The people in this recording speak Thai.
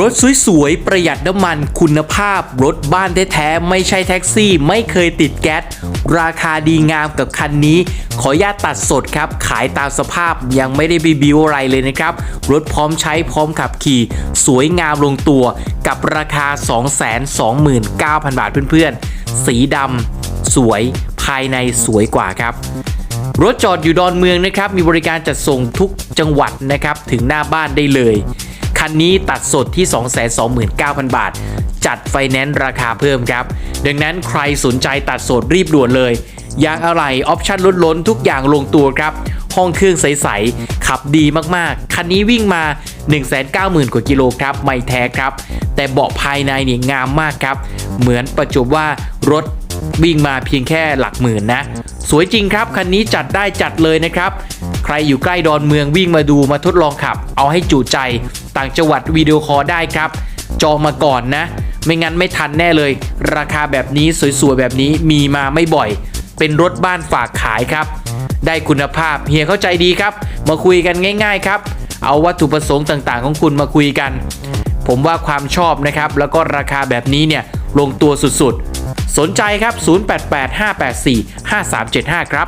รถสวยๆ ประหยัดน้ำมันคุณภาพ รถบ้านแท้ๆไม่ใช่แท็กซี่ ไม่เคยติดแก๊สราคาดีงามกับคันนี้ ขออนุญาตตัดสดครับ ขายตามสภาพยังไม่ได้บีบิวอะไรเลยนะครับ รถพร้อมใช้พร้อมขับขี่ สวยงามลงตัว กับราคา 229,000 บาทเพื่อนๆ สีดำสวยภายในสวยกว่าครับรถจอดอยู่ดอนเมืองนะครับ มีบริการจัดส่งทุกจังหวัดนะครับ ถึงหน้าบ้านได้เลย คันนี้ตัดสดที่ 229,000 บาท จัดไฟแนนซ์ราคาเพิ่มครับ ดังนั้นใครสนใจตัดสดรีบด่วนเลยยางอะไหล่ออปชั่นลดล้นทุกอย่างลงตัวครับ ห้องเครื่องใส ๆ ขับดีมากๆ คันนี้วิ่งมา 190,000 กว่ากิโลครับ ไม่แท้ครับ แต่เบาะภายในเนี่ยงามมากครับ เหมือนประจุว่ารถวิ่งมาเพียงแค่หลักหมื่นนะ สวยจริงครับ คันนี้จัดได้จัดเลยนะครับ ใครอยู่ใกล้ดอนเมืองวิ่งมาดูมาทดลองขับ เอาให้จุใจ ต่างจังหวัดวิดีโอคอลได้ครับ จองมาก่อนนะ ไม่งั้นไม่ทันแน่เลย ราคาแบบนี้สวยๆแบบนี้มีมาไม่บ่อย เป็นรถบ้านฝากขายครับ ได้คุณภาพเฮียเข้าใจดีครับ มาคุยกันง่าย ๆ ครับ เอาวัตถุประสงค์ต่างๆ ของคุณมาคุยกัน ผมว่าความชอบนะครับ แล้วก็ราคาแบบนี้เนี่ยลงตัวสุดๆ สนใจครับ 0885845375 ครับ